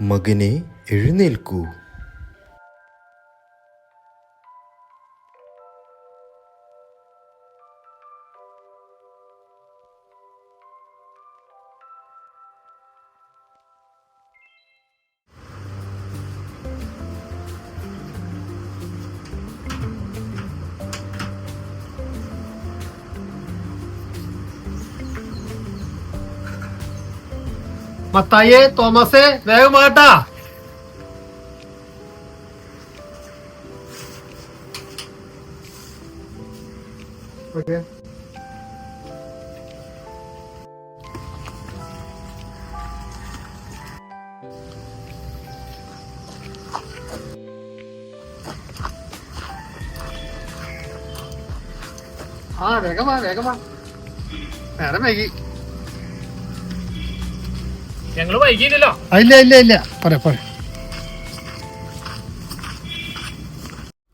മകനെ എഴുന്നേൽക്കൂ. മത്തായിയെ തോമസേ വേഗം വാട്ടാ ഓക്കെ ആ വേഗം വാ വേഗം വാ നേരം വൈകി ഞങ്ങൾ വൈകിയില്ലല്ലോ. ഇല്ല ഇല്ല ഇല്ല. പറ പറ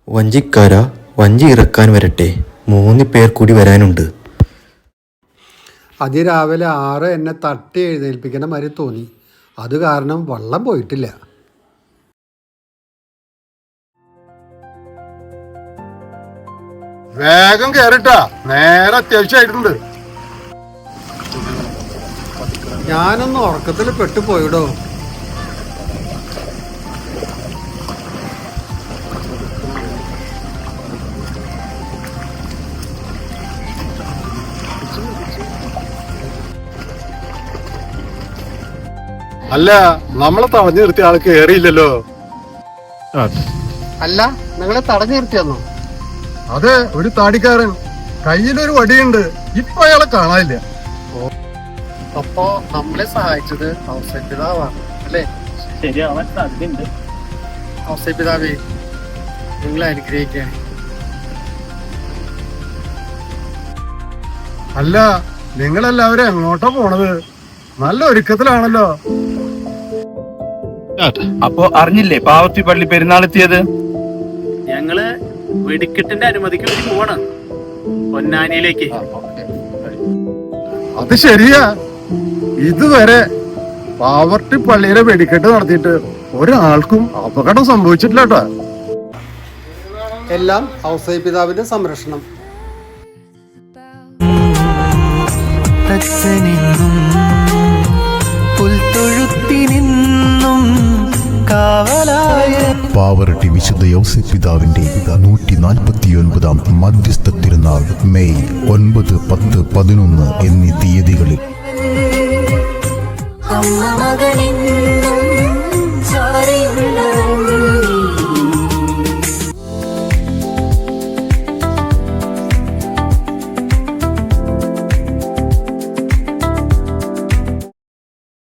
വഞ്ചിക്കാര വഞ്ചി ഇറക്കാൻ വരട്ടെ. മൂന്ന് പേർ കൂടി വരാനുണ്ട്. അതിരാവിലെ ആറ് എന്നെ തട്ടി എഴുന്നേൽപ്പിക്കണ മാതിരി തോന്നി. അത് കാരണം വള്ളം പോയിട്ടില്ല. വേഗം കേറിട്ടാ. നേരെ അത്യാവശ്യമായിട്ടുണ്ട്. ഞാനൊന്ന് ഉറക്കത്തിൽ പെട്ടുപോയിടോ? അല്ല നമ്മളെ തടഞ്ഞു നിർത്തിയ ആൾക്ക് കേറിയില്ലല്ലോ. അല്ല നിങ്ങളെ തടഞ്ഞു നിർത്തിയെന്നോ? അതെ ഒരു താടിക്കാരൻ. കയ്യിലൊരു വടിയുണ്ട്. ഇപ്പൊ അയാളെ കാണാനില്ല. അപ്പോ നമ്മളെ സഹായിച്ചത് ഔസൈ പിതാവാണ് അല്ലേ? ശരിയാവാൻ സാധ്യതയുണ്ട്. ഔസൈ പിതാവേ നിങ്ങളെ അനുഗ്രഹിക്കുകയാണ്. അല്ല നിങ്ങളെല്ലാവരും എങ്ങോട്ടാ പോണത്? നല്ല ഒരുക്കത്തിലാണല്ലോ. അപ്പോ അറിഞ്ഞില്ലേ പാവത്തി പള്ളി പെരുന്നാളെത്തിയത്? ഞങ്ങൾ വെടിക്കെട്ടിന്റെ അനുമതിക്ക് വേണ്ടി പോവാണ്. പൊന്നാനിയിലേക്ക്. അത് ശരിയാ. ഇതുവരെ പാവർട്ടി പള്ളിയിലെ വെടിക്കെട്ട് നടത്തിയിട്ട് ഒരാൾക്കും അപകടം സംഭവിച്ചിട്ടില്ല കേട്ടോ. എല്ലാം ഔസൈ പിതാവിന്റെ സംരക്ഷണം പാവറട്ടി വിശുദ്ധ യൗസഫ് പിതാവിന്റെ നൂറ്റി നാൽപ്പത്തിയൊൻപതാം മധ്യസ്ഥ തിരുനാൾ മെയ് ഒൻപത് പത്ത് പതിനൊന്ന് എന്നീ തീയതികൾ அம்மா மகளின்